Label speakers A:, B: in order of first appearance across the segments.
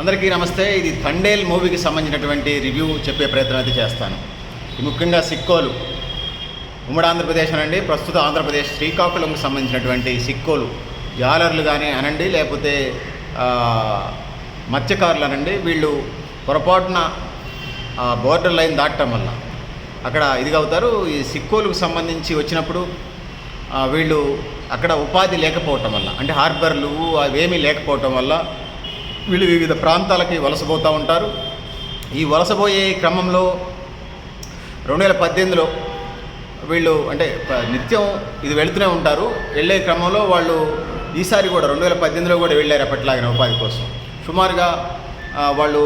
A: అందరికీ నమస్తే. ఇది థండేల్ మూవీకి సంబంధించినటువంటి రివ్యూ చెప్పే ప్రయత్నం అయితే చేస్తాను. ముఖ్యంగా సిక్కోలు. ఉమ్మడి ఆంధ్రప్రదేశ్ అనండి. ప్రస్తుత ఆంధ్రప్రదేశ్ శ్రీకాకుళంకి సంబంధించినటువంటి సిక్కోలు. జాలర్లు కానీ అనండి లేకపోతే మత్స్యకారులు అనండి. వీళ్ళు పొరపాటున బోర్డర్ లైన్ దాటడం వల్ల అక్కడ ఇదిగా అవుతారు ఈ సిక్కోలుకు సంబంధించి వచ్చినప్పుడు వీళ్ళు అక్కడ ఉపాధి లేకపోవటం వల్ల అంటే హార్బర్లు అవేమీ లేకపోవటం వల్ల వీళ్ళు వివిధ ప్రాంతాలకి వలసపోతూ ఉంటారు. ఈ వలసపోయే క్రమంలో రెండు వేల పద్దెనిమిదిలో వీళ్ళు అంటే నిత్యం ఇది వెళుతూనే ఉంటారు. వెళ్ళే క్రమంలో వాళ్ళు ఈసారి కూడా రెండు వేల పద్దెనిమిదిలో కూడా వెళ్ళారు అప్పట్లాగిన ఉపాధి కోసం. సుమారుగా వాళ్ళు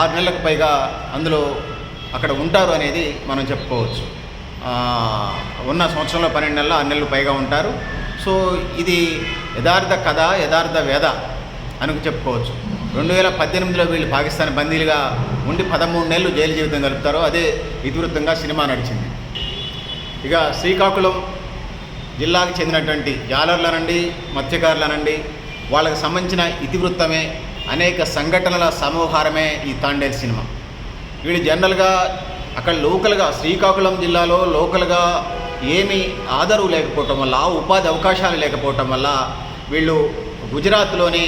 A: ఆరు నెలలకు పైగా అందులో అక్కడ ఉంటారు అనేది మనం చెప్పుకోవచ్చు. ఉన్న సంవత్సరంలో పన్నెండు నెలలు ఆరు నెలలు పైగా ఉంటారు. సో ఇది యథార్థ కథ యథార్థ వేద. అని చెప్పుకోవచ్చు. రెండు వేల పద్దెనిమిదిలో వీళ్ళు పాకిస్తాన్ బందీలుగా ఉండి పదమూడు నెలలు జైలు జీవితం గడుపుతారో అదే ఇతివృత్తంగా సినిమా నడిచింది. ఇక శ్రీకాకుళం జిల్లాకు చెందినటువంటి జాలర్లనండి మత్స్యకారులనండి వాళ్ళకి సంబంధించిన ఇతివృత్తమే అనేక సంఘటనల సమూహారమే ఈ తాండేల్ సినిమా. వీళ్ళు జనరల్గా అక్కడ లోకల్గా శ్రీకాకుళం జిల్లాలో లోకల్గా ఏమీ ఆదరవు లేకపోవటం వల్ల ఉపాధి అవకాశాలు లేకపోవటం వల్ల వీళ్ళు గుజరాత్లోని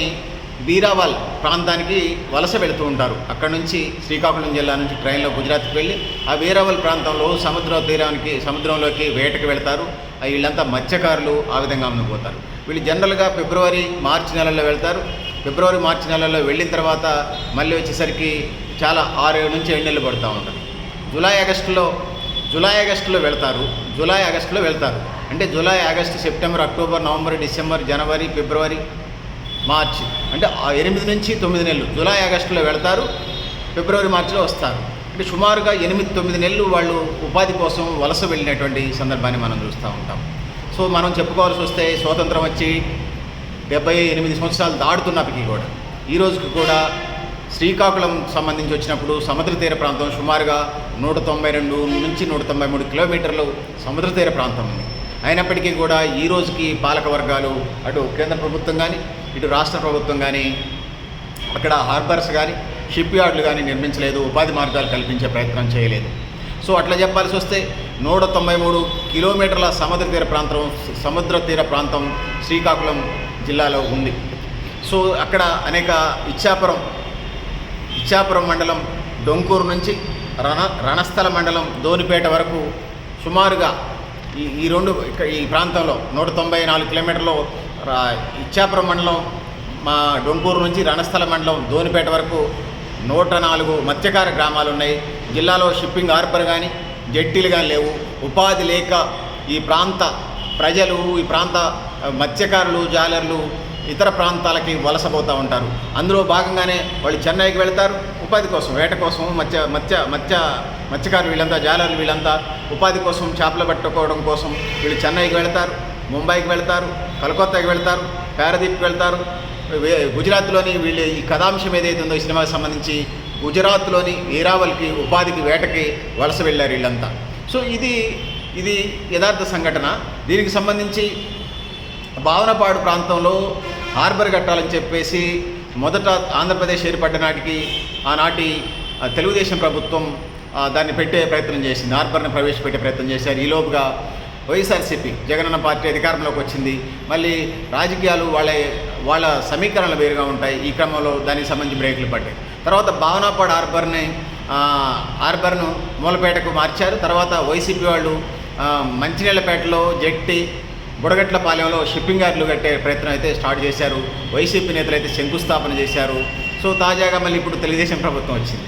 A: బీరావాల్ ప్రాంతానికి వలస వెళుతూ ఉంటారు. అక్కడ నుంచి శ్రీకాకుళం జిల్లా నుంచి ట్రైన్లో గుజరాత్కి వెళ్ళి ఆ వీరావల్ ప్రాంతంలో సముద్ర తీరానికి సముద్రంలోకి వేటకు వెళ్తారు. ఆ వీళ్ళంతా మత్స్యకారులు ఆ విధంగా అమ్ముకుపోతారు వీళ్ళు జనరల్గా ఫిబ్రవరి మార్చి నెలల్లో వెళ్తారు. ఫిబ్రవరి మార్చి నెలల్లో వెళ్ళిన తర్వాత మళ్ళీ వచ్చేసరికి చాలా ఆరు నుంచి ఏడు నెలలు పడుతూ ఉంటుంది జూలై ఆగస్టులో జూలై ఆగస్టులో వెళ్తారు. జూలై ఆగస్టులో వెళ్తారు. అంటే July August September October November December జనవరి ఫిబ్రవరి మార్చి అంటే ఆ ఎనిమిది నుంచి తొమ్మిది నెలలు. జూలై ఆగస్టులో వెళ్తారు ఫిబ్రవరి మార్చిలో వస్తారు. అంటే సుమారుగా ఎనిమిది తొమ్మిది నెలలు వాళ్ళు ఉపాధి కోసం వలస వెళ్ళినటువంటి సందర్భాన్ని మనం చూస్తూ ఉంటాం. సో మనం చెప్పుకోవాల్సి వస్తే స్వాతంత్రం వచ్చి డెబ్బై ఎనిమిది సంవత్సరాలు దాడుతున్నప్పటికీ కూడా ఈ రోజుకి కూడా శ్రీకాకుళం సంబంధించి వచ్చినప్పుడు సముద్ర తీర ప్రాంతం సుమారుగా నూట తొంభై రెండు నుంచి నూట తొంభై మూడు కిలోమీటర్లు సముద్ర తీర ప్రాంతం ఉంది. అయినప్పటికీ కూడా ఈ రోజుకి పాలక వర్గాలు అటు కేంద్ర ప్రభుత్వం కానీ ఇటు రాష్ట్ర ప్రభుత్వం కానీ అక్కడ హార్బర్స్ కానీ షిప్ యార్డులు కానీ నిర్మించలేదు ఉపాధి మార్గాలు కల్పించే ప్రయత్నం చేయలేదు. సో అట్లా చెప్పాల్సి వస్తే నూట తొంభై మూడు కిలోమీటర్ల సముద్ర తీర ప్రాంతం సముద్ర తీర ప్రాంతం శ్రీకాకుళం జిల్లాలో ఉంది. సో అక్కడ అనేక ఇచ్చాపురం ఇచ్చాపురం మండలం డొంకూరు నుంచి రణ రణస్థల మండలం దోనిపేట వరకు సుమారుగా ఈ ఈ రెండు ఈ ప్రాంతంలో నూట తొంభై నాలుగు కిలోమీటర్లు ఇచ్చాపురం మండలం మా డొంకూరు నుంచి రణస్థల మండలం దోనిపేట వరకు నూట నాలుగు మత్స్యకార గ్రామాలు ఉన్నాయి. జిల్లాలో షిప్పింగ్ హార్బర్ కానీ జట్టీలు కానీ లేవు. ఉపాధి లేక ఈ ప్రాంత ప్రజలు ఈ ప్రాంత మత్స్యకారులు జాలర్లు ఇతర ప్రాంతాలకి వలసపోతూ ఉంటారు. అందులో భాగంగానే వాళ్ళు చెన్నైకి వెళ్తారు. ఉపాధి కోసం వేట కోసం మత్స్య మత్స్య మత్స్య మత్స్యకారులు వీళ్ళంతా జాలర్లు వీళ్ళంతా ఉపాధి కోసం చేపలు పట్టుకోవడం కోసం వీళ్ళు చెన్నైకి వెళ్తారు. ముంబైకి వెళ్తారు కలకత్తాకి వెళ్తారు పారదీప్కి వెళ్తారు. గుజరాత్లోని వీళ్ళు ఈ కథాంశం ఏదైతే ఉందో ఈ సినిమాకి సంబంధించి గుజరాత్లోని ఏరావల్కి ఉపాధికి వేటకి వలస వెళ్ళారు వీళ్ళంతా. సో ఇది ఇది యథార్థ సంఘటన. దీనికి సంబంధించి భావనపాడు ప్రాంతంలో హార్బర్ కట్టాలని చెప్పేసి మొదట ఆంధ్రప్రదేశ్ ఏర్పడ్డ నాటికి ఆనాటి తెలుగుదేశం ప్రభుత్వం దాన్ని పెట్టే ప్రయత్నం చేసింది. హార్బర్ని ప్రవేశపెట్టే ప్రయత్నం చేశారు. ఈలోపుగా వైఎస్ఆర్సీపీ జగనన్న పార్టీ అధికారంలోకి వచ్చింది. మళ్ళీ రాజకీయాలు వాళ్ళ వాళ్ళ సమీకరణలు వేరుగా ఉంటాయి. ఈ క్రమంలో దానికి సంబంధించి బ్రేకులు పడ్డాయి. తర్వాత భావనాపాడు హార్బర్ని హార్బర్ను మూలపేటకు మార్చారు. తర్వాత వైసీపీ వాళ్ళు మంచినీళ్ళపేటలో జట్టి బుడగట్ల పాలెంలో షిప్పింగ్ యార్డులు కట్టే ప్రయత్నం అయితే స్టార్ట్ చేశారు. వైసీపీ నేతలు అయితే శంకుస్థాపన చేశారు. సో తాజాగా మళ్ళీ ఇప్పుడు తెలుగుదేశం ప్రభుత్వం వచ్చింది.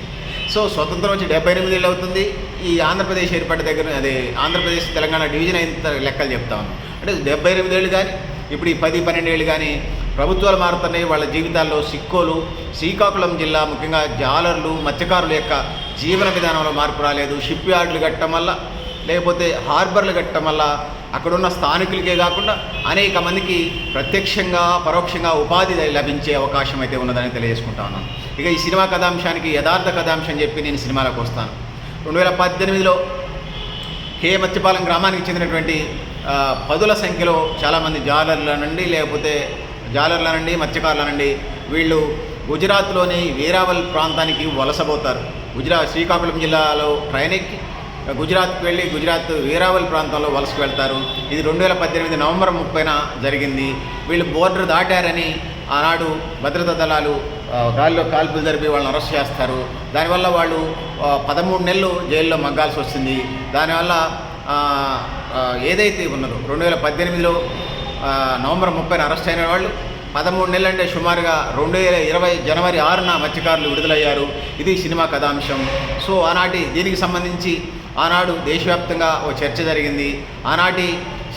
A: సో స్వతంత్రం వచ్చి డెబ్బై ఎనిమిది ఏళ్ళు అవుతుంది. ఈ ఆంధ్రప్రదేశ్ ఏర్పడ్డ దగ్గర అదే ఆంధ్రప్రదేశ్ తెలంగాణ డివిజన్ అయిన లెక్కలు చెప్తా ఉన్నాం. అంటే డెబ్బై ఎనిమిది ఏళ్ళు కానీ ఇప్పుడు ఈ పది పన్నెండేళ్ళు కానీ ప్రభుత్వాలు మారుతున్నాయి. వాళ్ళ జీవితాల్లో సిక్కోలు శ్రీకాకుళం జిల్లా ముఖ్యంగా జాలర్లు మత్స్యకారుల యొక్క జీవన విధానంలో మార్పు రాలేదు. షిప్ యార్డులు కట్టడం వల్ల లేకపోతే హార్బర్లు కట్టడం వల్ల అక్కడున్న స్థానికులకే కాకుండా అనేక మందికి ప్రత్యక్షంగా పరోక్షంగా ఉపాధి లభించే అవకాశం అయితే ఉన్నదని తెలియజేసుకుంటా ఉన్నాను. ఇక ఈ సినిమా కథాంశానికి యథార్థ కథాంశం చెప్పి నేను సినిమాలకు వస్తాను. రెండు వేల పద్దెనిమిదిలో కే మత్స్యపాలెం గ్రామానికి చెందినటువంటి పదుల సంఖ్యలో చాలామంది జాలర్ల నుండి లేకపోతే జాలర్ల నుండి మత్స్యకారుల నుండి వీళ్ళు గుజరాత్లోని వీరావల్ ప్రాంతానికి వలసపోతారు. గుజరాత్ శ్రీకాకుళం జిల్లాలో ట్రైన్ ఎక్కి గుజరాత్కి వెళ్ళి గుజరాత్ వీరావల్ ప్రాంతంలో వలసకు వెళ్తారు. ఇది రెండు వేల పద్దెనిమిది నవంబర్ ముప్పైన జరిగింది. వీళ్ళు బోర్డర్ దాటారని ఆనాడు భద్రతా దళాలు గాలిలో కాల్పులు జరిపి వాళ్ళని అరెస్ట్ చేస్తారు. దానివల్ల వాళ్ళు పదమూడు నెలలు జైల్లో మగ్గాల్సి వస్తుంది. దానివల్ల ఏదైతే ఉన్నదో రెండు వేల పద్దెనిమిదిలో నవంబర్ ముప్పైన అరెస్ట్ అయిన వాళ్ళు పదమూడు నెలలు అంటే సుమారుగా రెండు వేల ఇరవై జనవరి ఆరున మత్స్యకారులు విడుదలయ్యారు. ఇది సినిమా కథాంశం. సో ఆనాటి దీనికి సంబంధించి ఆనాడు దేశవ్యాప్తంగా ఓ చర్చ జరిగింది. ఆనాటి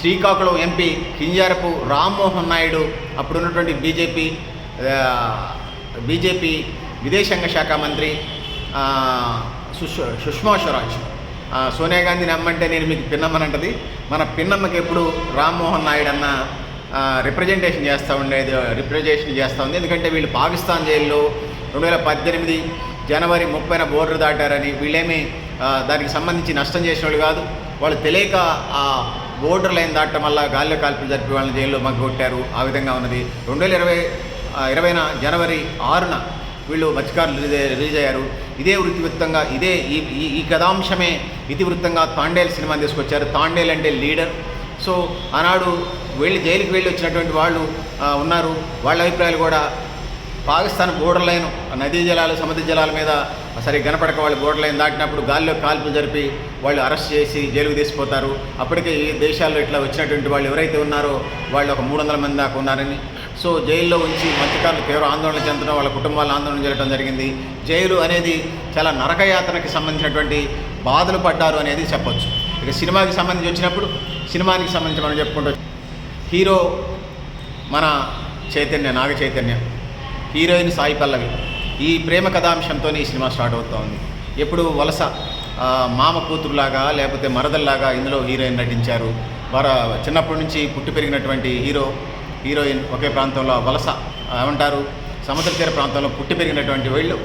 A: శ్రీకాకుళం ఎంపీ కింజారపు రామ్మోహన్ నాయుడు అప్పుడున్నటువంటి బీజేపీ బీజేపీ విదేశాంగ శాఖ మంత్రి సుష్ సుష్మా స్వరాజ్. సోనియా గాంధీని అమ్మంటే నేను మీకు పిన్నమ్మనంటది మన పిన్నమ్మకి ఎప్పుడు రామ్మోహన్ నాయుడు అన్న రిప్రజెంటేషన్ చేస్తూ ఉండేది రిప్రజెంటేషన్ చేస్తూ ఉంది. ఎందుకంటే వీళ్ళు పాకిస్తాన్ జైల్లో రెండు వేల పద్దెనిమిది జనవరి ముప్పైన బోర్డు దాటారని వీళ్ళేమీ దానికి సంబంధించి నష్టం చేసిన వాళ్ళు కాదు. వాళ్ళు తెలియక ఆ బోర్డర్ లైన్ దాటడం వల్ల గాల్లో కాల్పులు జరిపి వాళ్ళని జైల్లో మగ్గొట్టారు. ఆ విధంగా ఉన్నది. రెండు వేల ఇరవై ఇరవైన జనవరి ఆరున వీళ్ళు మత్స్యకారులు రిలీజ్ అయ్యారు- రిలీజ్ అయ్యారు. ఇదే వృత్తివృత్తంగా ఇదే ఈ ఈ- ఈ కథాంశమే ఇతివృత్తంగా తాండేల్ సినిమా తీసుకొచ్చారు. తాండేల్ అంటే లీడర్. సో ఆనాడు వెళ్ళి జైలుకి వెళ్ళి వచ్చినటువంటి వాళ్ళు ఉన్నారు. వాళ్ళ అభిప్రాయాలు కూడా పాకిస్తాన్ బోర్డర్ లైన్ నదీ జలాలు సముద్ర జలాల మీద సరే కనపడక వాళ్ళు బోర్డర్ లైన్ దాటినప్పుడు గాల్లో కాల్పులు జరిపి వాళ్ళు అరెస్ట్ చేసి జైలుకు తీసిపోతారు. అప్పటికే ఈ దేశాల్లో ఇట్లా వచ్చినటువంటి వాళ్ళు ఎవరైతే ఉన్నారో వాళ్ళు ఒక మూడు వందల మంది దాకా ఉన్నారని సో జైల్లో ఉంచి మత్స్యకారులు తీవ్ర ఆందోళన చెందడం వాళ్ళ కుటుంబాలు ఆందోళన చేయడం జరిగింది. జైలు అనేది చాలా నరకయాతనకి సంబంధించినటువంటి బాధలు పడ్డారు అనేది చెప్పొచ్చు. ఇక సినిమాకి సంబంధించి వచ్చినప్పుడు సినిమానికి సంబంధించి మనం చెప్పుకుంటూ హీరో మన చైతన్య నాగ చైతన్య హీరోయిన్ సాయి పల్లవి. ఈ ప్రేమ కథాంశంతో ఈ సినిమా స్టార్ట్ అవుతూ ఉంది ఎప్పుడు వలస మామ కూతురులాగా లేకపోతే మరదల్లాగా ఇందులో హీరోయిన్ నటించారు. వారు చిన్నప్పటి నుంచి పుట్టి పెరిగినటువంటి హీరో హీరోయిన్ ఒకే ప్రాంతంలో వలస ఏమంటారు? సముద్ర తీర ప్రాంతంలో పుట్టి పెరిగినటువంటి వీళ్ళు.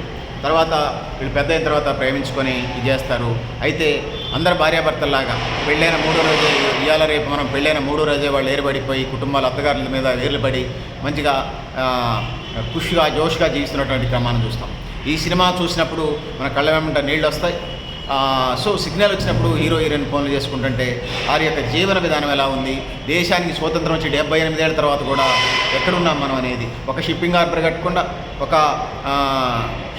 A: తర్వాత వీళ్ళు పెద్ద అయిన తర్వాత ప్రేమించుకొని ఇది చేస్తారు. అయితే అందరు భార్యాభర్తల్లాగా పెళ్ళైన మూడో రోజే ఇవాళ రేపు మనం పెళ్ళైన మూడో రోజే వాళ్ళు ఏర్పడిపోయి కుటుంబాల అత్తగారుల మీద వేర్లుపడి మంచిగా ఖుషిగా జోష్గా జీవిస్తున్నటువంటి క్రమాన్ని చూస్తాం. ఈ సినిమా చూసినప్పుడు మన కళ్ళ వెంట నీళ్ళు వస్తాయి. సో సిగ్నల్ వచ్చినప్పుడు హీరో హీరోయిన్ ఫోన్లు చేసుకుంటుంటే వారి యొక్క జీవన విధానం ఎలా ఉంది? దేశానికి స్వతంత్రం వచ్చి డెబ్బై ఎనిమిదేళ్ళ తర్వాత కూడా ఎక్కడున్నాం మనం అనేది? ఒక షిప్పింగ్ హార్బర్ కట్టకుండా ఒక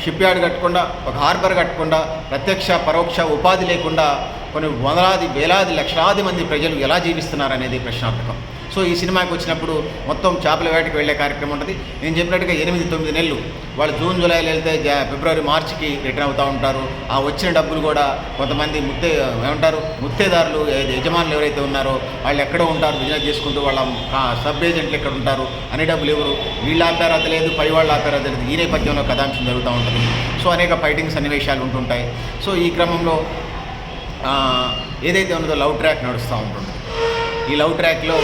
A: షిప్ యార్డ్ కట్టకుండా ఒక హార్బర్ కట్టకుండా ప్రత్యక్ష పరోక్ష ఉపాధి లేకుండా కొన్ని వందలాది వేలాది లక్షలాది మంది ప్రజలు ఎలా జీవిస్తున్నారు అనేది ప్రశ్నార్థకం. సో ఈ సినిమాకి వచ్చినప్పుడు మొత్తం చేపల వేటకి వెళ్ళే కార్యక్రమం ఉంటుంది. నేను చెప్పినట్టుగా ఎనిమిది తొమ్మిది నెలలు వాళ్ళు జూన్ జూలైలో వెళ్తే జా- ఫిబ్రవరి మార్చికి రిటర్న్ అవుతూ ఉంటారు. ఆ వచ్చిన డబ్బులు కూడా కొంతమంది ముత్తే ఏమంటారు ముత్తేదారులు యజమానులు ఎవరైతే ఉన్నారో వాళ్ళు ఎక్కడో ఉంటారు బిజినెస్ చేసుకుంటూ వాళ్ళ సబ్ ఏజెంట్లు ఎక్కడ ఉంటారు అనే డబ్బులు ఎవరు? వీళ్ళు ఆపారు అది లేదు పై వాళ్ళు ఆపారు లేదు. ఈ నేపథ్యంలో కథాంశం జరుగుతూ ఉంటుంది. సో అనేక ఫైటింగ్ సన్నివేశాలు ఉంటుంటాయి. సో ఈ క్రమంలో ఏదైతే ఉన్నదో లవ్ ట్రాక్ నడుస్తూ ఉంటుంది ఈ లవ్ ట్రాక్లో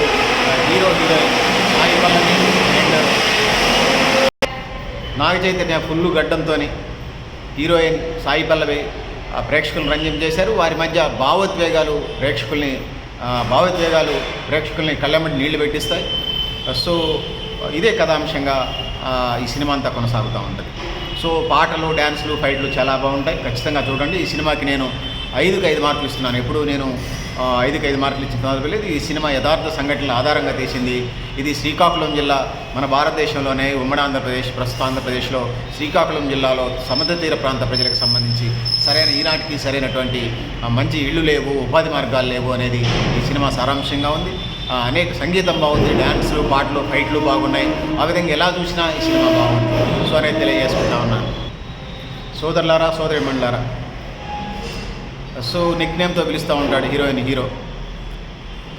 A: ఆ, hero heroine Sai Pallavi and Naga Chaitanya full గడ్డంతో heroine Sai Pallavi ఆ, ప్రేక్షకులను రంజం చేశారు. వారి మధ్య భావోద్వేగాలు ప్రేక్షకుల్ని భావోద్వేగాలు ప్రేక్షకుల్ని కళ్ళెమ్మటి నీళ్ళు పెట్టిస్తాయి. సో ఇదే కథాంశంగా ఈ సినిమా అంతా కొనసాగుతూ ఉంటుంది. సో పాటలు డ్యాన్సులు ఫైట్లు చాలా బాగుంటాయి. ఖచ్చితంగా చూడండి. ఈ సినిమాకి నేను ఐదుకి ఐదు మార్కులు ఇస్తున్నాను. ఎప్పుడు నేను ఐదుకి ఐదు మార్కులు ఇచ్చిన సందర్భంలో ఈ సినిమా యథార్థ సంఘటనల ఆధారంగా తీసింది. ఇది శ్రీకాకుళం జిల్లా మన భారతదేశంలోనే ఉమ్మడి ఆంధ్రప్రదేశ్ ప్రస్తుత ఆంధ్రప్రదేశ్లో శ్రీకాకుళం జిల్లాలో సముద్ర తీర ప్రాంత ప్రజలకు సంబంధించి సరైన ఈనాటికి సరైనటువంటి మంచి ఇళ్ళు లేవు ఉపాధి మార్గాలు లేవు అనేది ఈ సినిమా సారాంశంగా ఉంది. అనేక సంగీతం బాగుంది డ్యాన్సులు పాటలు ఫైట్లు బాగున్నాయి. ఆ విధంగా ఎలా చూసినా ఈ సినిమా బాగుంది. సో అనేది తెలియజేసుకుంటా ఉన్నాను. సోదరులారా సోదరిమణులారా సో నిక్ నేమ్తో పిలుస్తూ ఉంటాడు హీరోయిన్ హీరో.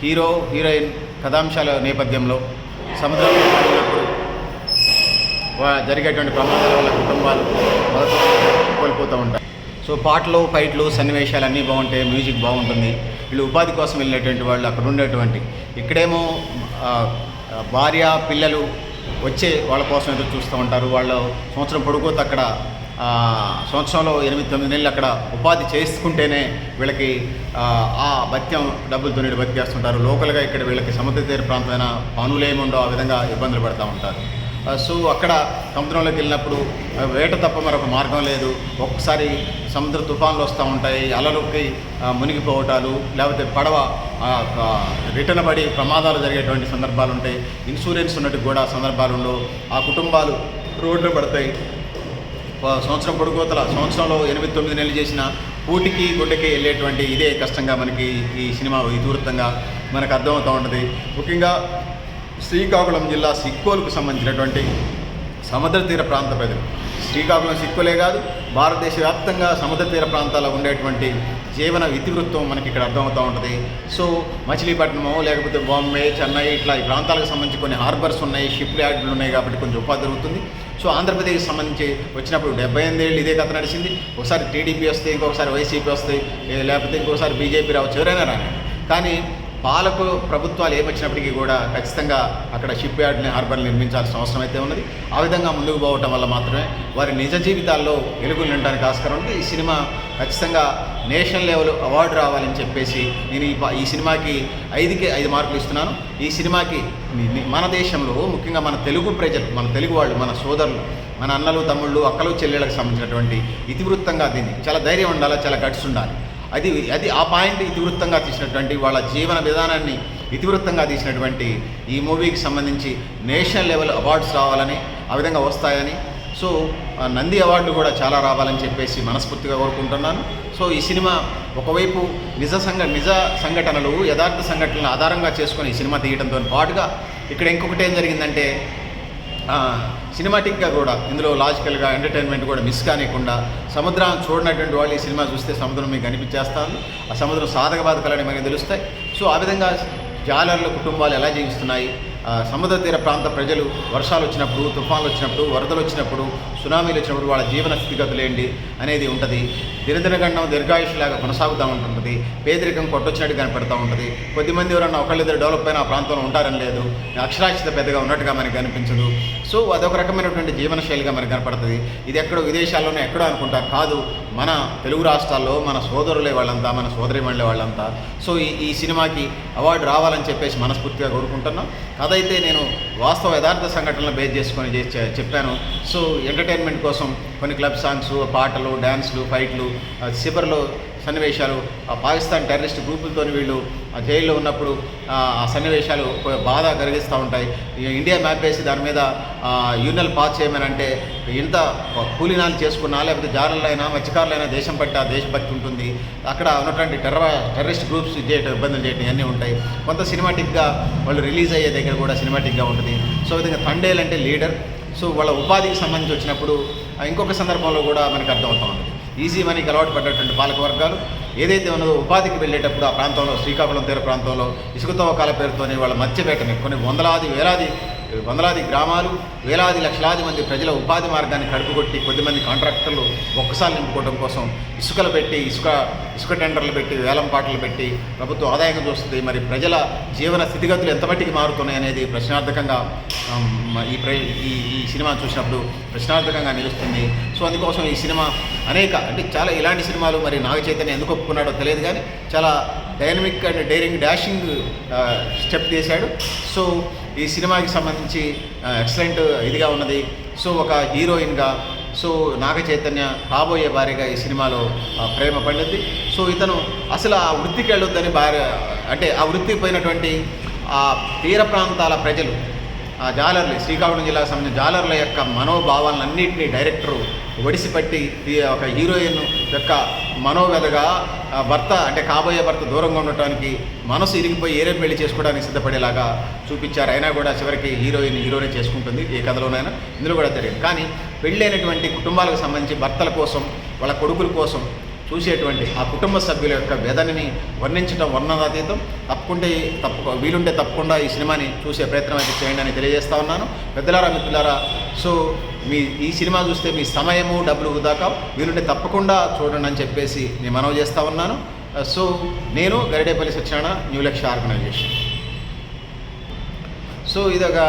A: హీరో హీరోయిన్ కథాంశాల నేపథ్యంలో సముద్రంలో పడినప్పుడు జరిగేటువంటి ప్రమాదాల వల్ల కుటుంబాలు మొదట కోల్పోతూ ఉంటాయి. సో పాటలు ఫైట్లు సన్నివేశాలు అన్నీ బాగుంటాయి మ్యూజిక్ బాగుంటుంది. వీళ్ళు ఉపాధి కోసం వెళ్ళినటువంటి వాళ్ళు అక్కడ ఉండేటువంటి. ఇక్కడేమో భార్య పిల్లలు వచ్చే వాళ్ళ కోసం ఎదురు చూస్తూ ఉంటారు. వాళ్ళు సంవత్సరం పొడుగుతూ అక్కడ సంవత్సరంలో ఎనిమిది తొమ్మిది నెలలు అక్కడ ఉపాధి చేసుకుంటేనే వీళ్ళకి ఆ, భత్యం డబ్బులతో నీళ్ళు బతికేస్తుంటారు. లోకల్గా ఇక్కడ వీళ్ళకి సముద్ర తీర ప్రాంతమైన పనులు ఏముండో ఆ విధంగా ఇబ్బందులు పడుతూ ఉంటారు. సో అక్కడ సముద్రంలోకి వెళ్ళినప్పుడు వేట తప్ప మరొక మార్గం లేదు. ఒక్కసారి సముద్ర తుఫాన్లు వస్తూ ఉంటాయి. అలలోకి మునిగిపోవటాలు లేకపోతే పడవ రిటర్న్ పడి ప్రమాదాలు జరిగేటువంటి సందర్భాలు ఉంటాయి. ఇన్సూరెన్స్ ఉన్నట్టు కూడా సందర్భాలు ఉండవు. ఆ కుటుంబాలు రోడ్లు పడతాయి. సంవత్సరం పొడుగుతల. సంవత్సరంలో ఎనిమిది తొమ్మిది నెలలు చేసిన పూటికి గుడ్డకి వెళ్ళేటువంటి ఇదే కష్టంగా మనకి ఈ సినిమా ఇతివృత్తంగా మనకు అర్థమవుతూ ఉంటుంది. ముఖ్యంగా శ్రీకాకుళం జిల్లా సిక్కోలకు సంబంధించినటువంటి సముద్ర తీర ప్రాంత ప్రజలు. శ్రీకాకుళం సిక్కులే కాదు భారతదేశ వ్యాప్తంగా సముద్ర తీర ప్రాంతాల్లో ఉండేటువంటి జీవన ఇతివృత్తం మనకి ఇక్కడ అర్థమవుతూ ఉంటుంది. సో మచిలీపట్నము లేకపోతే బాంబే చెన్నై ఇట్లా ఈ ప్రాంతాలకు సంబంధించి కొన్ని హార్బర్స్ ఉన్నాయి షిప్ యార్డులు ఉన్నాయి కాబట్టి కొంచెం ఉపాధి దొరుకుతుంది. సో ఆంధ్రప్రదేశ్ సంబంధించి వచ్చినప్పుడు డెబ్బై ఎనిమిదేళ్ళు ఇదే కథ నడిచింది. ఒకసారి టీడీపీ వస్తే ఇంకొకసారి వైసీపీ వస్తాయి లేకపోతే ఇంకొకసారి బీజేపీ రావచ్చు. ఎవరైనా రాని కానీ పాలకు ప్రభుత్వాలు ఏమొచ్చినప్పటికీ కూడా ఖచ్చితంగా అక్కడ షిప్ యార్డ్ని హార్బర్ని నిర్మించాల్సిన అవసరం అయితే ఉన్నది. ఆ విధంగా ముందుకు పోవటం వల్ల మాత్రమే వారి నిజ జీవితాల్లో వెలుగులు నిండడానికి ఆస్కారం ఉంది ఈ సినిమా ఖచ్చితంగా నేషనల్ లెవెల్ అవార్డు రావాలని చెప్పేసి నేను ఈ ఈ సినిమాకి ఐదుకి ఐదు మార్కులు ఇస్తున్నాను. ఈ సినిమాకి మన దేశంలో ముఖ్యంగా మన తెలుగు ప్రజలు మన తెలుగు వాళ్ళు మన సోదరులు మన అన్నలు తమ్ముళ్ళు అక్కలు చెల్లెళ్ళకి సంబంధించినటువంటి ఇతివృత్తంగా దీన్ని చాలా ధైర్యం ఉండాలి చాలా గట్స్ ఉండాలి. అది అది ఆ పాయింట్ ఇతివృత్తంగా తీసినటువంటి వాళ్ళ జీవన విధానాన్ని ఇతివృత్తంగా తీసినటువంటి ఈ మూవీకి సంబంధించి నేషనల్ లెవెల్ అవార్డ్స్ రావాలని ఆ విధంగా వస్తాయని. సో నంది అవార్డులు కూడా చాలా రావాలని చెప్పేసి మనస్ఫూర్తిగా కోరుకుంటున్నాను. సో ఈ సినిమా ఒకవైపు నిజ సంఘ నిజ సంఘటనలు యథార్థ సంఘటనలు ఆధారంగా చేసుకొని ఈ సినిమా తీయడంతో పాటుగా ఇక్కడ ఇంకొకటి ఏం జరిగిందంటే సినిమాటిక్గా కూడా ఇందులో లాజికల్గా ఎంటర్టైన్మెంట్ కూడా మిస్ కానివ్వకుండా సముద్రాన్ని చూడనటువంటి వాళ్ళు ఈ సినిమా చూస్తే సముద్రం మీకు కనిపించేస్తాను ఆ సముద్రం సాధక బాధకాలని మనకి తెలుస్తాయి. సో ఆ విధంగా జాలర్ల కుటుంబాలు ఎలా జీవిస్తున్నాయి? ఆ, సముద్ర తీర ప్రాంత ప్రజలు వర్షాలు వచ్చినప్పుడు తుఫాన్లు వచ్చినప్పుడు వరదలు వచ్చినప్పుడు సునామీలు వచ్చినప్పుడు వాళ్ళ జీవన స్థితిగతులు ఏంటి అనేది ఉంటుంది. దినదినగండం దీర్ఘాయుషులాగా కొనసాగుతూ ఉంటుంటుంది. పేదరికం కొట్టొచ్చినట్టు కనపడుతూ ఉంటుంది. కొద్దిమంది ఎవరన్నా ఒకళ్ళిద్దరు డెవలప్ అయిన ఆ ప్రాంతంలో ఉంటారని లేదు. అక్షరాస్యత పెద్దగా ఉన్నట్టుగా మనకి కనిపించదు. సో అదొక రకమైనటువంటి జీవన శైలిగా మనకు కనపడుతుంది. ఇది ఎక్కడో విదేశాల్లోనే ఎక్కడో అనుకుంటా కాదు. మన తెలుగు రాష్ట్రాల్లో మన సోదరులే వాళ్ళంతా మన సోదరిమణులే వాళ్ళంతా. సో ఈ ఈ సినిమాకి అవార్డు రావాలని చెప్పేసి మనస్ఫూర్తిగా కోరుకుంటున్నాం. అదైతే నేను వాస్తవ యథార్థ సంఘటనలు బేస్ చేసుకొని చేసి చెప్పాను. సో ఎంటర్టైన్మెంట్ కోసం కొన్ని క్లబ్ సాంగ్స్ పాటలు డ్యాన్స్లు ఫైట్లు ఆ, శిబర్లో సన్నివేశాలు ఆ పాకిస్తాన్ టెర్రరిస్ట్ గ్రూపులతో వీళ్ళు ఆ జైల్లో ఉన్నప్పుడు ఆ సన్నివేశాలు బాధ కలిగిస్తూ ఉంటాయి. ఇండియా మ్యాప్ వేసి దాని మీద యూనియల్ పాస్ చేయమని అంటే ఇంత కూలీనాలు చేసుకున్నా లేకపోతే జారులైనా మత్స్యకారులైనా దేశం పట్ల దేశభక్తి ఉంటుంది. అక్కడ ఉన్నటువంటి టెర్ర టెర్రరిస్ట్ గ్రూప్స్ చేయటం ఇబ్బందులు చేయటం ఇవన్నీ ఉంటాయి. కొంత సినిమాటిక్గా వాళ్ళు రిలీజ్ అయ్యే దగ్గర కూడా సినిమాటిక్గా ఉంటుంది. సో విధంగా తండేల్ అంటే లీడర్ సో వాళ్ళ ఉపాధికి సంబంధించి వచ్చినప్పుడు ఇంకొక సందర్భంలో కూడా మనకు అర్థమవుతా ఉంటుంది ఈజీ మనీకి అలవాటు పడ్డటువంటి పాలక వర్గాలు ఏదైతే ఉన్నదో ఉపాధికి వెళ్ళేటప్పుడు ఆ ప్రాంతంలో శ్రీకాకుళం తీర ప్రాంతంలో ఇసుక తవ్వకాల పేరుతోని వాళ్ళ మత్స్యవేటని కొన్ని వందలాది వేలాది వందలాది గ్రామాలు వేలాది లక్షలాది మంది ప్రజల ఉపాధి మార్గాన్ని కడుపుకొట్టి కొద్దిమంది కాంట్రాక్టర్లు ఒక్కసారి నింపుకోవడం కోసం ఇసుకలు పెట్టి ఇసుక ఇసుక టెండర్లు పెట్టి వేలం పాటలు పెట్టి ప్రభుత్వం ఆదాయం చూస్తుంది. మరి ప్రజల జీవన స్థితిగతులు ఎంత మట్టికి మారుతున్నాయి అనేది ప్రశ్నార్థకంగా ఈ ప్ర ఈ ఈ సినిమా చూసినప్పుడు ప్రశ్నార్థకంగా నిలుస్తుంది. సో అందుకోసం ఈ సినిమా అనేక అంటే చాలా ఇలాంటి సినిమాలు మరి నాగ చైతన్య ఎందుకు ఒప్పుకున్నాడో తెలియదు కానీ చాలా dynamic and daring dashing step తీశాడు. సో ఈ సినిమాకి సంబంధించి ఎక్సలెంట్ ఇదిగా ఉన్నది. సో ఒక హీరోయిన్గా సో నాగ చైతన్య కాబోయే భార్యగా ఈ సినిమాలో ప్రేమ పడింది సో ఇతను అసలు ఆ వృత్తికి వెళ్ళొద్దని భార్య అంటే ఆ వృత్తికి పోయినటువంటి ఆ తీర ప్రాంతాల ప్రజలు ఆ జాలర్లు శ్రీకాకుళం జిల్లాకు సంబంధించిన జాలర్ల యొక్క మనోభావాలన్నింటినీ డైరెక్టరు ఒడిసిపట్టి ఈ ఒక హీరోయిన్ యొక్క మనోవ్యధగా ఆ భర్త అంటే కాబోయే భర్త దూరంగా ఉండటానికి మనసు ఇరిగిపోయి ఏరే పెళ్ళి చేసుకోవడానికి సిద్ధపడేలాగా చూపించారు. అయినా కూడా చివరికి హీరోయిన్ హీరోనే చేసుకుంటుంది ఏ కథలోనైనా. ఇందులో కూడా జరిగింది కానీ పెళ్ళైనటువంటి కుటుంబాలకు సంబంధించి భర్తల కోసం వాళ్ళ కొడుకుల కోసం చూసేటువంటి ఆ కుటుంబ సభ్యుల యొక్క వేదనని వర్ణించడం వర్ణనాతీతం. తప్పకుంటే తప్పు వీలుంటే తప్పకుండా ఈ సినిమాని చూసే ప్రయత్నం అయితే చేయండి అని తెలియజేస్తా ఉన్నాను. పెద్దలారా మిత్రులారా సో మీ ఈ సినిమా చూస్తే మీ సమయము డబ్బులు వృధాకా వీలుంటే తప్పకుండా చూడండి అని చెప్పేసి నేను మనవి చేస్తా ఉన్నాను. సో నేను Garidepalli Satyanarayana new Lakshya organization. So ఇదొక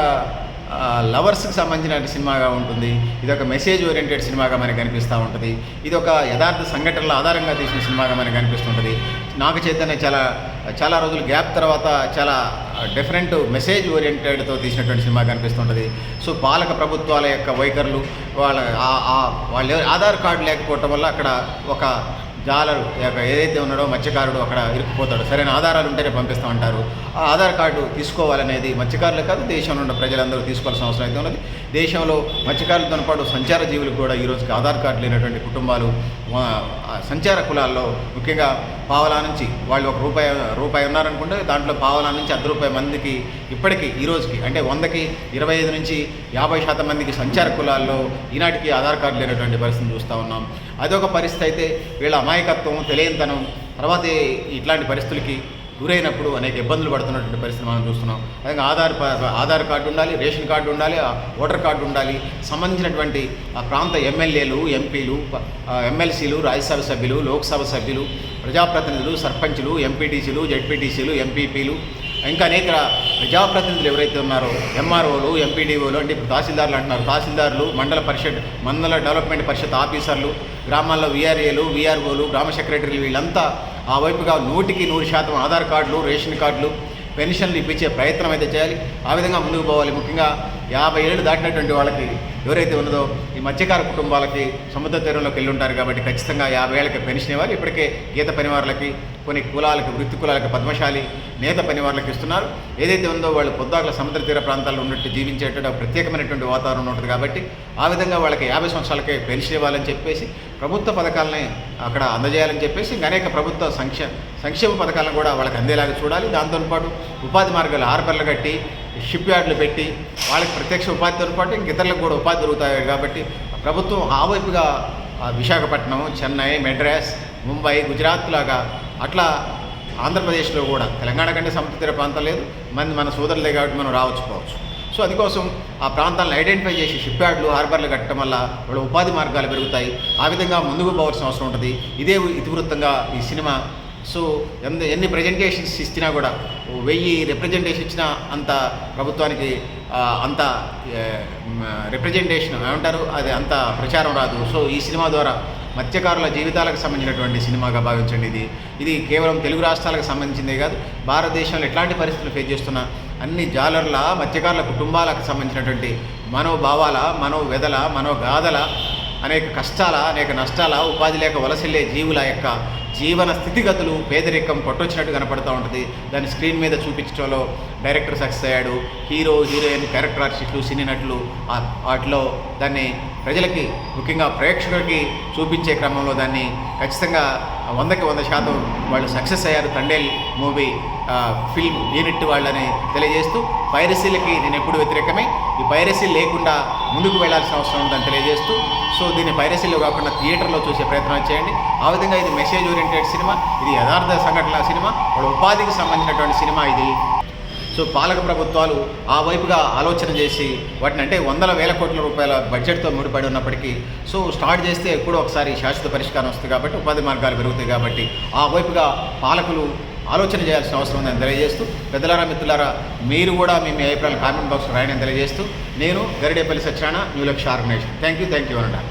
A: లవర్స్కి సంబంధించిన సినిమాగా ఉంటుంది. ఇది ఒక మెసేజ్ ఓరియంటెడ్ సినిమాగా మనకి కనిపిస్తూ ఉంటుంది. ఇది ఒక యథార్థ సంఘటనల ఆధారంగా తీసిన సినిమాగా మనకు కనిపిస్తుంటుంది. నాగ చైతన్య చాలా చాలా రోజులు గ్యాప్ తర్వాత చాలా డిఫరెంట్ మెసేజ్ ఓరియంటెడ్తో తీసినటువంటి సినిమా కనిపిస్తుంటుంది. సో పాలక ప్రభుత్వాల యొక్క వైఖరులు వాళ్ళ ఆ- వాళ్ళ ఆధార్ కార్డు లేకపోవటం వల్ల అక్కడ ఒక జాలరు యొక్క ఏదైతే ఉన్నాడో మత్స్యకారుడు అక్కడ ఇరుక్కుపోతాడు. సరైన ఆధారాలు ఉంటేనే పంపిస్తామంటారు. ఆ ఆధార్ కార్డు తీసుకోవాలనేది మత్స్యకారులు కాదు దేశంలో ఉన్న ప్రజలందరూ తీసుకోవాల్సిన అవసరం అయితే ఉన్నది. దేశంలో మత్స్యకారులతో పాటు సంచార జీవులకు కూడా ఈ రోజుకి ఆధార్ కార్డు లేనటువంటి కుటుంబాలు సంచార కులాల్లో ముఖ్యంగా పావలా నుంచి వాళ్ళు ఒక రూపాయి రూపాయి ఉన్నారనుకుంటే దాంట్లో పావలా నుంచి అర్ధ రూపాయి మందికి ఇప్పటికీ ఈ రోజుకి అంటే వందకి ఇరవై ఐదు నుంచి యాభై శాతం మందికి సంచార కులాల్లో ఈనాటికి ఆధార్ కార్డు లేనటువంటి పరిస్థితిని చూస్తూ ఉన్నాం. అదొక పరిస్థితి అయితే వీళ్ళ అమాయకత్వం తెలియనితనం తర్వాత ఇట్లాంటి పరిస్థితులకి గురైనప్పుడు అనేక ఇబ్బందులు పడుతున్నటువంటి పరిస్థితి మనం చూస్తున్నాం. అదే ఆధార్ ఆధార్ కార్డు ఉండాలి రేషన్ కార్డు ఉండాలి ఆ ఓటర్ కార్డు ఉండాలి. సంబంధించినటువంటి ఆ ప్రాంత ఎమ్మెల్యేలు ఎంపీలు ఎమ్మెల్సీలు రాజ్యసభ సభ్యులు లోక్సభ సభ్యులు ప్రజాప్రతినిధులు సర్పంచులు ఎంపీటీసీలు జడ్పీటీసీలు ఎంపీపీలు ఇంకా అనేక ప్రజాప్రతినిధులు ఎవరైతే ఉన్నారో ఎంఆర్ఓలు ఎంపీడీఓలు అంటే ఇప్పుడు తహసీల్దార్లు అంటున్నారు. తహసీల్దార్లు మండల పరిషత్ మండల డెవలప్మెంట్ పరిషత్ ఆఫీసర్లు గ్రామాల్లో వీఆర్ఏలు వీఆర్ఓలు గ్రామ సెక్రటరీలు వీళ్ళంతా ఆ వైపుగా నూటికి నూరు శాతం ఆధార్ కార్డులు రేషన్ కార్డులు పెన్షన్లు ఇప్పించే ప్రయత్నం అయితే చేయాలి. ఆ విధంగా ముందుకు పోవాలి. ముఖ్యంగా యాభై ఏళ్ళు దాటినటువంటి వాళ్ళకి ఎవరైతే ఉన్నదో ఈ మత్స్యకార కుటుంబాలకి సముద్ర తీరంలోకి వెళ్ళి ఉంటారు కాబట్టి ఖచ్చితంగా యాభై ఏళ్ళకి పెన్షన్ ఇవ్వాలి. ఇప్పటికే గీత పనివారులకి కొన్ని కులాలకి వృత్తి కులాలకి పద్మశాలి నేత పనివారులకు ఇస్తున్నారు. ఏదైతే ఉందో వాళ్ళు పొద్దాకుల సముద్ర తీర ప్రాంతాల్లో ఉన్నట్టు జీవించేటువంటి ఒక ప్రత్యేకమైనటువంటి వాతావరణం ఉంటుంది కాబట్టి ఆ విధంగా వాళ్ళకి యాభై సంవత్సరాలకే పెన్షన్ ఇవ్వాలని చెప్పేసి ప్రభుత్వ పథకాలని అక్కడ అందజేయాలని చెప్పేసి అనేక ప్రభుత్వ సంక్షేమ సంక్షేమ పథకాలను కూడా వాళ్ళకి అందేలాగా చూడాలి. దాంతోపాటు ఉపాధి మార్గాలు హార్బర్లు కట్టి షిప్ యార్డులు పెట్టి వాళ్ళకి ప్రత్యక్ష ఉపాధితో పాటు ఇంక ఇతరులకు కూడా ఉపాధి దొరుకుతాయి కాబట్టి ప్రభుత్వం ఆ వైపుగా విశాఖపట్నం చెన్నై మెడ్రాస్ ముంబై గుజరాత్ లాగా అట్లా ఆంధ్రప్రదేశ్లో కూడా తెలంగాణ కంటే సముద్ర ప్రాంతం లేదు. మంది మన సోదరులే కాబట్టి మనం రావచ్చు పోవచ్చు. సో అందుకోసం ఆ ప్రాంతాలను ఐడెంటిఫై చేసి షిప్ యార్డులు హార్బర్లు కట్టడం వల్ల వాళ్ళ ఉపాధి మార్గాలు పెరుగుతాయి. ఆ విధంగా ముందుకు పోవాల్సిన అవసరం ఉంటుంది. ఇదే ఇతివృత్తంగా ఈ సినిమా సో ఎంత ఎన్ని ప్రజెంటేషన్స్ ఇచ్చినా కూడా వెయ్యి రిప్రజెంటేషన్ ఇచ్చినా అంత ప్రభుత్వానికి అంత రిప్రజెంటేషన్ ఏమంటారు? అది అంత ప్రచారం రాదు. సో ఈ సినిమా ద్వారా మత్స్యకారుల జీవితాలకు సంబంధించినటువంటి సినిమాగా భావించండి ఇది. ఇది కేవలం తెలుగు రాష్ట్రాలకు సంబంధించిందే కాదు భారతదేశంలో ఎట్లాంటి పరిస్థితులు ఫేస్ చేస్తున్న అన్ని జాలర్ల మత్స్యకారుల కుటుంబాలకు సంబంధించినటువంటి మనోభావాల మనోవెదల మనోగాథల అనేక కష్టాల అనేక నష్టాల ఉపాధి లేక వలసెల్లే జీవుల యొక్క జీవన స్థితిగతులు పేదరికం కొట్టొచ్చినట్టు కనపడుతూ ఉంటుంది. దాన్ని స్క్రీన్ మీద చూపించడంలో డైరెక్టర్ సక్సెస్ అయ్యాడు. హీరో హీరోయిన్ క్యారెక్టర్ ఆర్టిస్టులు సినీ నటులు వాటిలో దాన్ని ప్రజలకి ముఖ్యంగా ప్రేక్షకులకి చూపించే క్రమంలో దాన్ని ఖచ్చితంగా వందకి వంద శాతం వాళ్ళు సక్సెస్ అయ్యారు. తండేల్ మూవీ ఫిల్మ్ యూనిట్ వాళ్ళని తెలియజేస్తూ పైరసీలకి నేను ఎప్పుడు వ్యతిరేకమే. ఈ పైరసీ లేకుండా ముందుకు వెళ్ళాల్సిన అవసరం ఉందని తెలియజేస్తూ సో దీన్ని పైరసీలో కాకుండా థియేటర్లో చూసే ప్రయత్నం చేయండి. ఆ విధంగా ఇది మెసేజ్ ఓరియంటెడ్ సినిమా ఇది యథార్థ సంఘటనల సినిమా వాళ్ళ ఉపాధికి సంబంధించినటువంటి సినిమా ఇది. సో పాలక ప్రభుత్వాలు ఆ వైపుగా ఆలోచన చేసి వాటిని అంటే వందల వేల కోట్ల రూపాయల బడ్జెట్తో ముడిపడి ఉన్నప్పటికీ సో స్టార్ట్ చేస్తే ఎప్పుడో ఒకసారి శాశ్వత పరిష్కారం వస్తుంది కాబట్టి ఉపాధి మార్గాలు పెరుగుతాయి కాబట్టి ఆ వైపుగా పాలకులు ఆలోచన చేయాల్సిన అవసరం ఉందని తెలియజేస్తూ పెద్దలారా మిత్రులారా మీరు కూడా మీ మీ అభిప్రాయాలు కామెంట్ బాక్స్ రాయని తెలియజేస్తూ నేను Garidepalli Satyanarayana New Lakshya organization. Thank you thank you అనండి.